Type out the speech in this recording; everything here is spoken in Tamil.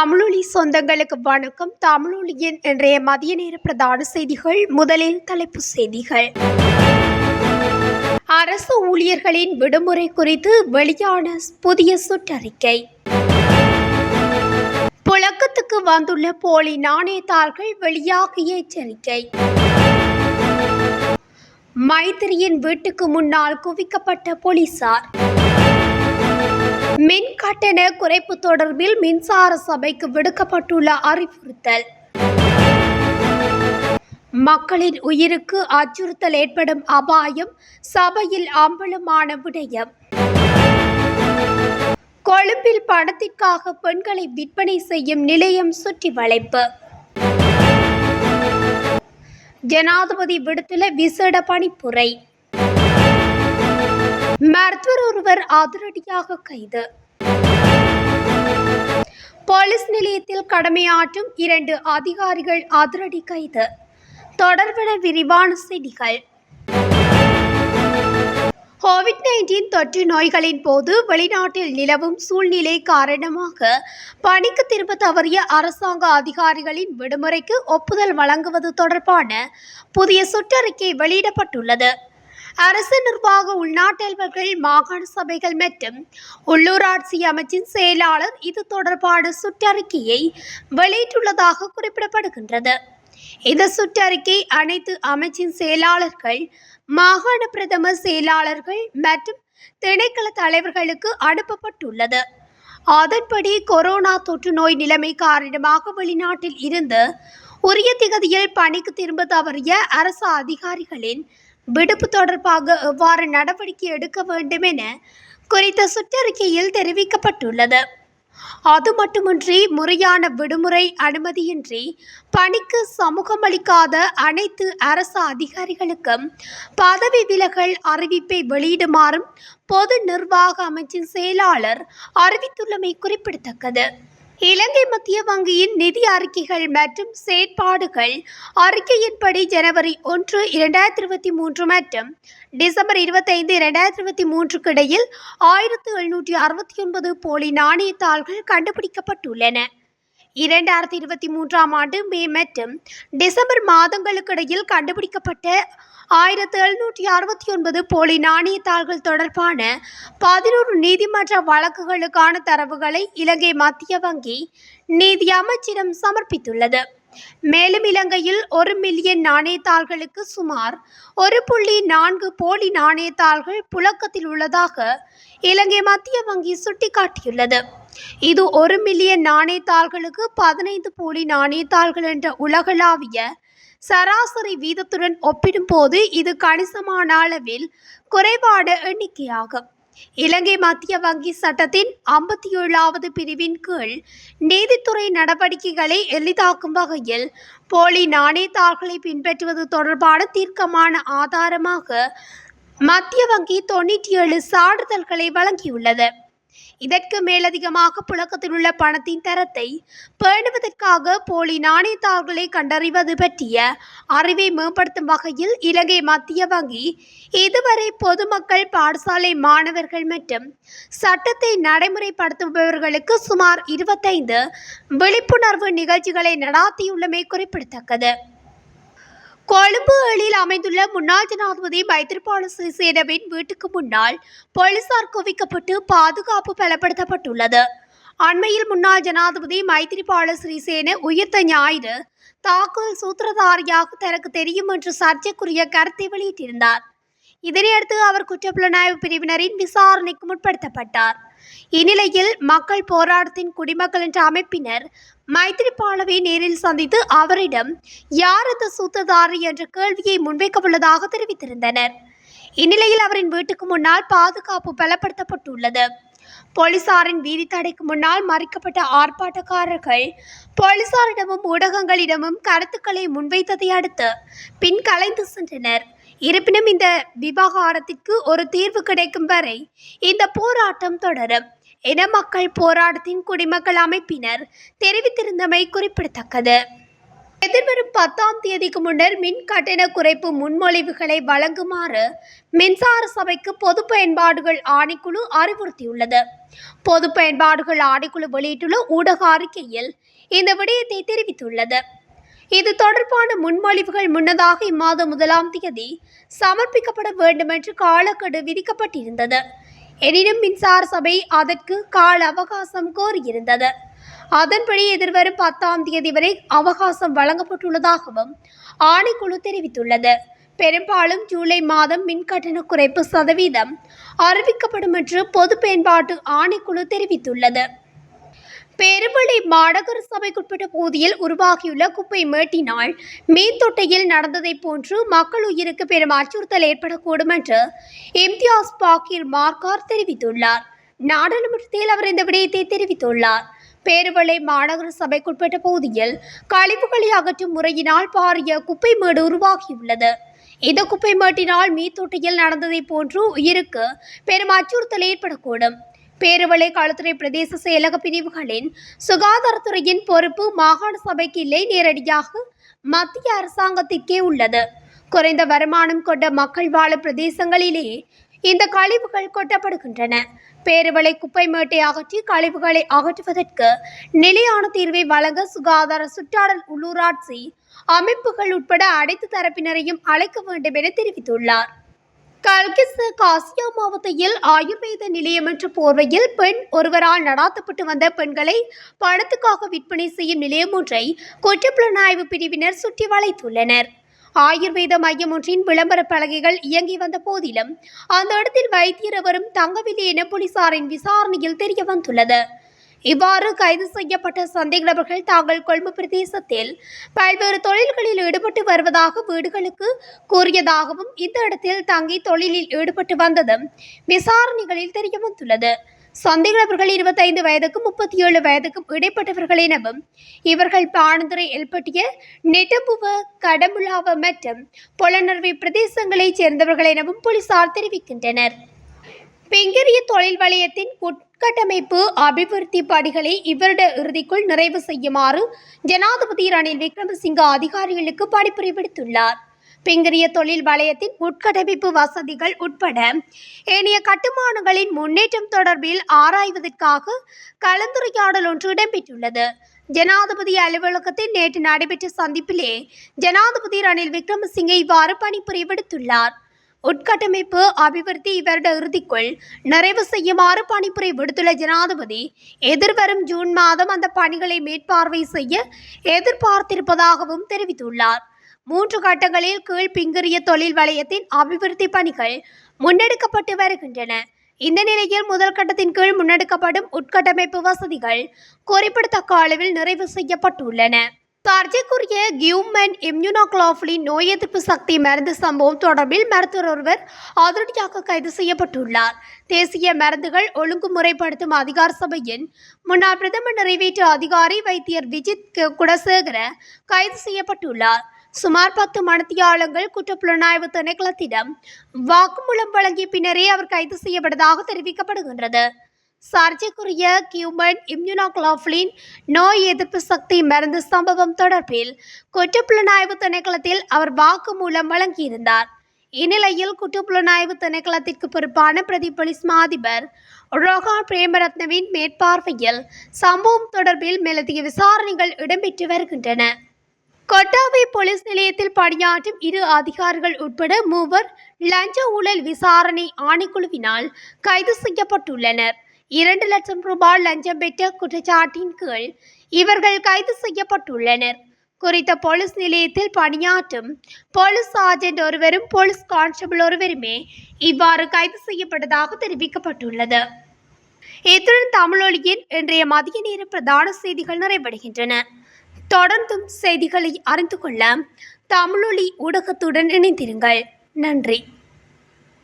தமிழொலி சொந்தங்களுக்கு வணக்கம். தமிழொலியின் இன்றைய மதிய நேர பிரதான செய்திகள் முதலில் தலைப்பு செய்திகள். அரசு ஊழியர்களின் விடுமுறை குறித்து வெளியான புதிய சுற்றறிக்கை. புழக்கத்துக்கு வந்துள்ள போலி நாணயத்தாள்கள் வெளியாகிய எச்சரிக்கை. மைத்திரியின் வீட்டுக்கு முன்னால் குவிக்கப்பட்ட போலீசார். மின் கட்டண குறைப்பு தொடர்பில் மின்சார சபைக்கு விடுக்கப்பட்டுள்ள அறிவுறுத்தல். மக்களின் உயிருக்கு அச்சுறுத்தல் ஏற்படும் அபாயம் சபையில் அம்பலமான விடயம். கொழும்பில் பணத்திற்காக பெண்களை விற்பனை செய்யும் நிலையம் சுற்றி வளைப்பு. ஜனாதிபதி விடுத்துள்ள விசேட பணிப்புரை. மருத்துவர் ஒருவர் அதிரடியாக கைது. போலீஸ் நிலையத்தில் கடமையாற்றும் இரண்டு அதிகாரிகள் அதிரடி கைது. தொடர்பென விரிவான செய்திகள். கோவிட் நைன்டீன் தொற்று நோய்களின் போது வெளிநாட்டில் நிலவும் சூழ்நிலை காரணமாக பணிக்கு திரும்ப தவறிய அரசாங்க அதிகாரிகளின் விடுமுறைக்கு ஒப்புதல் வழங்குவது தொடர்பான புதிய சுற்றறிக்கை வெளியிடப்பட்டுள்ளது. அரசு நிர்வாக உள்நாட்டல்வர்கள் மாகாண சபைகள் மற்றும் உள்ளூராட்சி அமைச்சின் செயலாளர் இது தொடர்பான சுற்றறிக்கையை வெளியிட்டுள்ளதாக குறிப்பிடப்படுகின்றது. இந்த சுற்றறிக்கை அனைத்து அமைச்சின் செயலாளர்கள் மாகாண பிரதம செயலாளர்கள் மற்றும் திணைக்கள தலைவர்களுக்கு அனுப்பப்பட்டுள்ளது. அதன்படி கொரோனா தொற்று நோய் நிலைமை காரணமாக வெளிநாட்டில் இருந்து உரிய திகதியில் பணிக்கு திரும்ப தவறிய அரசு அதிகாரிகளின் விடுப்பு தொடர்பாக எவ்வாறு நடவடிக்கை எடுக்க வேண்டும் என குறித்த சுற்றறிக்கையில் தெரிவிக்கப்பட்டுள்ளது. அது மட்டுமின்றி முறையான விடுமுறை அனுமதியின்றி பணிக்கு சமூகமளிக்காத அனைத்து அரசு அதிகாரிகளுக்கும் பதவி விலகல் அறிவிப்பை வெளியிடுமாறும் பொது நிர்வாக அமைச்சின் செயலாளர் அறிவித்துள்ளமை குறிப்பிடத்தக்கது. இலங்கை மத்திய வங்கியின் நிதி அறிக்கைகள் மற்றும் செயற்பாடுகள் அறிக்கையின்படி ஜனவரி ஒன்று இரண்டாயிரத்தி இருபத்தி மூன்று மற்றும் டிசம்பர் இருபத்தைந்து இரண்டாயிரத்தி இருபத்தி மூன்றுக்கு இடையில் ஆயிரத்து எழுநூற்றி அறுபத்தி ஒன்பது போலி நாணயத்தாள்கள் கண்டுபிடிக்கப்பட்டுள்ளன. இரண்டாயிரத்தி இருபத்தி மூன்றாம் ஆண்டு மே மற்றும் டிசம்பர் மாதங்களுக்கு இடையில் கண்டுபிடிக்கப்பட்ட ஆயிரத்து எழுநூற்றி அறுபத்தி ஒன்பது போலி நாணயத்தாள்கள் தொடர்பான பதினோரு நீதிமன்ற வழக்குகளுக்கான தரவுகளை இலங்கை மத்திய வங்கி நீதி அமைச்சிடம் சமர்ப்பித்துள்ளது. மேலும் இலங்கையில் ஒரு மில்லியன் நாணயத்தாள்களுக்கு சுமார் ஒரு புள்ளி நான்கு போலி நாணயத்தாள்கள் புழக்கத்தில் உள்ளதாக இலங்கை மத்திய வங்கி சுட்டிக்காட்டியுள்ளது. இது ஒரு மில்லியன் நாணயத்தாள்களுக்கு பதினைந்து போலி நாணயத்தாள்கள் என்ற உலகளாவிய சராசரி வீதத்துடன் ஒப்பிடும்போது இது கணிசமான அளவில் குறைபாடு எண்ணிக்கையாகும். இலங்கை மத்திய வங்கி சட்டத்தின் ஐம்பத்தி ஏழாவது பிரிவின் கீழ் நீதித்துறை நடவடிக்கைகளை எளிதாக்கும் வகையில் போலி நாணயத்தாள்களை பின்பற்றுவது தொடர்பான தீர்க்கமான ஆதாரமாக மத்திய வங்கி தொண்ணூற்றி ஏழு சான்றிதழ்களை வழங்கியுள்ளது. இதற்கு மேலதிகமாக புழக்கத்தில் உள்ள பணத்தின் தரத்தை பேணுவதற்காக போலி நாணயத்தாள்களை கண்டறிவது பற்றிய அறிவை மேம்படுத்தும் வகையில் இலங்கை மத்திய வங்கி இதுவரை பொதுமக்கள் பாடசாலை மாணவர்கள் மற்றும் சட்டத்தை நடைமுறைப்படுத்துபவர்களுக்கு சுமார் இருபத்தைந்து விழிப்புணர்வு நிகழ்ச்சிகளை நடாத்தியுள்ளமை குறிப்பிடத்தக்கது. கொழும்பு ஏழில் அமைந்துள்ள முன்னாள் ஜனாதிபதி மைத்திரிபால சிறிசேனவின் வீட்டுக்கு முன்னால் போலீசார் குவிக்கப்பட்டு பாதுகாப்பு பலப்படுத்தப்பட்டுள்ளது. அண்மையில் முன்னாள் ஜனாதிபதி மைத்திரிபால சிறிசேன உயிர்த்த ஞாயிறு தாக்குதல் சூத்திரதாரியாக தனக்கு தெரியும் என்று சர்ச்சைக்குரிய கருத்தை வெளியிட்டிருந்தார். இதனையடுத்து அவர் குற்றப்புலனாய்வு பிரிவினரின் விசாரணைக்கு முற்படுத்தப்பட்டார். இந்நிலையில் மக்கள் போராட்டத்தின் குடிமக்கள் என்ற அமைப்பினர் மைத்திரிபாலவை நேரில் சந்தித்து அவரிடம் யார் இந்த சூத்ததாரி என்ற கேள்வியை முன்வைக்க உள்ளதாக தெரிவித்திருந்தனர். இந்நிலையில் அவரின் வீட்டுக்கு முன்னால் பாதுகாப்பு பலப்படுத்தப்பட்டுள்ளது. போலீசாரின் வீதி தடைக்கு முன்னால் மறைக்கப்பட்ட ஆர்ப்பாட்டக்காரர்கள் போலீசாரிடமும் ஊடகங்களிடமும் கருத்துக்களை முன்வைத்ததை அடுத்து பின் கலைந்து சென்றனர். இருப்பினும் இந்த விவகாரத்திற்கு ஒரு தீர்வு கிடைக்கும் வரை இந்த போராட்டம் தொடரும். என மக்கள் போராட்டத்தின் குடிமக்கள் அமைப்பினர் தெரிவித்திருந்தமை குறிப்பிடத்தக்கது. எதிர்வரும் பத்தாம் தேதிக்கு முன்னர் மின் கட்டண குறைப்பு முன்மொழிவுகளை வழங்குமாறு மின்சார சபைக்கு பொது பயன்பாடுகள் ஆணைக்குழு அறிவுறுத்தியுள்ளது. பொது பயன்பாடுகள் ஆணைக்குழு வெளியிட்டுள்ள ஊடக அறிக்கையில் இந்த விடயத்தை தெரிவித்துள்ளது. இது தொடர்பான முன்மொழிவுகள் முன்னதாக இம்மாதம் முதலாம் தேதி சமர்ப்பிக்கப்பட வேண்டும் என்று காலக்கெடு விதிக்கப்பட்டிருந்தது. எனினும் மின்சார சபை அதற்கு கால அவகாசம் கோரியிருந்தது. அதன்படி எதிர்வரும் பத்தாம் தேதி வரை அவகாசம் வழங்கப்பட்டுள்ளதாகவும் ஆணைக்குழு தெரிவித்துள்ளது. பெரும்பாலும் ஜூலை மாதம் மின்கட்டண குறைப்பு சதவீதம் அறிவிக்கப்படும் என்று பொது பயன்பாட்டு ஆணைக்குழு தெரிவித்துள்ளது. பெருவளை மாநகர சபைக்குட்பட்ட பகுதியில் உருவாகியுள்ள குப்பை மேட்டினால் மீன் தொட்டையில் நடந்ததைப் போன்று மக்கள் உயிருக்கு பெரும் அச்சுறுத்தல் ஏற்படக்கூடும் என்று இம்தியாஸ் பாக்கீர் மார்க்கார் தெரிவித்துள்ளார். நாடாளுமன்றத்தில் அவர் இந்த விடயத்தை தெரிவித்துள்ளார். பேருவளை மாநகர சபைக்குட்பட்ட பகுதியில் கழிவுகளை அகற்றும் முறையினால் பாரிய குப்பை மேடு உருவாகியுள்ளது. இந்த குப்பை மேட்டினால் மீத்தொட்டியில் நடந்ததைப் போன்று உயிருக்கு பெரும் அச்சுறுத்தல் ஏற்படக்கூடும். பேருவளை களத்துறை பிரதேச செயலக பிரிவுகளின் சுகாதாரத்துறையின் பொறுப்பு மாகாண சபைக்கு இல்லை நேரடியாக மத்திய அரசாங்கத்திற்கே உள்ளது. குறைந்த வருமானம் கொண்ட மக்கள் வாழும் பிரதேசங்களிலே இந்த கழிவுகள் கொட்டப்படுகின்றன. பேருவளை குப்பை மேட்டை அகற்றி கழிவுகளை அகற்றுவதற்கு நிலையான தீர்வை வழங்க சுகாதார சுற்றாடல் உள்ளூராட்சி அமைப்புகள் உட்பட அனைத்து தரப்பினரையும் அழைக்க வேண்டும் என தெரிவித்துள்ளார். கல்கிஸ் காசியா மாவட்டத்தில் ஆயுர்வேத நிலையம் என்ற போர்வையில் பெண் ஒருவரால் நடாத்தப்பட்டு வந்த பெண்களை பணத்துக்காக விற்பனை செய்யும் நிலையம் ஒன்றை குற்றப்புலனாய்வு பிரிவினர் சுற்றி வளைத்துள்ளனர். ஆயுர்வேத மையம் ஒன்றின் விளம்பர பலகைகள் இயங்கி வந்த போதிலும் அந்த இடத்தில் வைத்தியர் எவரும் தங்கவில்லை என போலீசாரின் விசாரணையில் தெரிய வந்துள்ளது இவ்வாறு கைது செய்யப்பட்ட சந்தேக நபர்கள் தாங்கள் கொழும்பு பிரதேசத்தில் பல்வேறு தொழில்களில் ஈடுபட்டு வருவதாக வீடுகளுக்கு கூறியதாகவும் இந்த இடத்தில் தங்கி தொழிலில் ஈடுபட்டு வந்ததும் விசாரணைகளில் தெரிய வந்துள்ளது சந்தேக நபர்கள் இருபத்தைந்து வயதுக்கும் முப்பத்தி ஏழு வயதுக்கும் இடைப்பட்டவர்கள் எனவும் இவர்கள் பாணந்துறை எல்பட்டிய நெட்டம்புவ கடமுலாவ மற்றும் புலனர்வை பிரதேசங்களைச் சேர்ந்தவர்கள் எனவும் போலீசார் தெரிவிக்கின்றனர். பெங்கரிய தொழில் வலயத்தின் உட்கட்டமைப்பு அபிவிருத்தி பணிகளை இவருட இறுதிக்குள் நிறைவு செய்யுமாறு ஜனாதிபதி ரணில் விக்ரமசிங்க அதிகாரிகளுக்கு பணிப்புரை விடுத்துள்ளார் பெங்கரிய தொழில் வலயத்தின் உட்கட்டமைப்பு வசதிகள் உட்பட ஏனைய கட்டுமானங்களின் முன்னேற்றம் தொடர்பில் ஆராய்வதற்காக கலந்துரையாடல் ஒன்று இடம்பெற்றுள்ளது. ஜனாதிபதி அலுவலகத்தில் நேற்று நடைபெற்ற சந்திப்பிலே ஜனாதிபதி ரணில் விக்ரமசிங்கே இவ்வாறு பணிப்புரை விடுத்துள்ளார் உட்கட்டமைப்பு அபிவிருத்தி இவருட இறுதிக்குள் நிறைவு செய்யுமாறு பணிப்புரை விடுத்துள்ள ஜனாதிபதி எதிர்வரும் ஜூன் மாதம் அந்த பணிகளை மேற்பார்வை செய்ய எதிர்பார்த்திருப்பதாகவும் தெரிவித்துள்ளார். மூன்று கட்டங்களில் கீழ் பிங்கரிய தொழில் வலயத்தின் அபிவிருத்தி பணிகள் முன்னெடுக்கப்பட்டு வருகின்றன. இந்த நிலையில் முதல் கட்டத்தின் கீழ் முன்னெடுக்கப்படும் உட்கட்டமைப்பு வசதிகள் குறிப்பிடத்தக்க அளவில் நிறைவு செய்யப்பட்டுள்ளன. சர்ச்சைக்குரிய கியூமன் இம்யூனோக்ளாஃப்லின் நோய் எதிர்ப்பு சக்தி மருந்து சம்பவம் தொடர்பில் மருத்துவர் ஒருவர் அதிரடியாக கைது செய்யப்பட்டுள்ளார். தேசிய மருந்துகள் ஒழுங்குமுறைப்படுத்தும் அதிகார சபையின் முன்னாள் பிரதம நிறைவேற்று அதிகாரி வைத்தியர் விஜித் குடசேகர கைது செய்யப்பட்டுள்ளார். சுமார் பத்து மணத்தியாளங்கள் குற்றப்புலனாய்வு திணைக்களத்திடம் வாக்குமூலம் வழங்கிய பின்னரே அவர் கைது செய்யப்பட்டதாக தெரிவிக்கப்படுகின்றது. சர்ச்சைக்குரிய கியூமன் இம்யூனோக்ளாஃப்லின் நோய் எதிர்ப்பு சக்தி மருந்து சம்பவம் தொடர்பில் குற்றப்புலனாய்வு திணைக்களத்தில் அவர் வாக்குமூலம் வழங்கியிருந்தார். இந்நிலையில் குற்றப்புலனாய்வு திணைக்களத்திற்கு பொறுப்பான பிரதி போலீஸ் மாதிபர் ரோஹான் பிரேமரத்னவின் மேற்பார்வையில் சம்பவம் தொடர்பில் மேலதிக விசாரணைகள் இடம்பெற்று வருகின்றன. கொட்டாவை போலீஸ் நிலையத்தில் பணியாற்றும் இரு அதிகாரிகள் உட்பட மூவர் லஞ்ச ஊழல் விசாரணை ஆணைக்குழுவினால் கைது செய்யப்பட்டுள்ளனர். இரண்டு லட்சம் ரூபாய் லஞ்சம் பெற்ற குற்றச்சாட்டின் கீழ் இவர்கள் கைது செய்யப்பட்டுள்ளனர். குறித்த போலீஸ் நிலையத்தில் பணியாற்றும் போலீஸ் சார்ஜென்ட் ஒருவரும் போலீஸ் கான்ஸ்டபிள் ஒருவருமே இவ்வாறு கைது செய்யப்பட்டதாக தெரிவிக்கப்பட்டுள்ளது. இத்துடன் தமிழொலியின் இன்றைய மதிய நேர பிரதான செய்திகள் நிறைவடைகின்றன. தொடர்ந்தும் செய்திகளை அறிந்து கொள்ள தமிழொலி ஊடகத்துடன் இணைந்திருங்கள். நன்றி.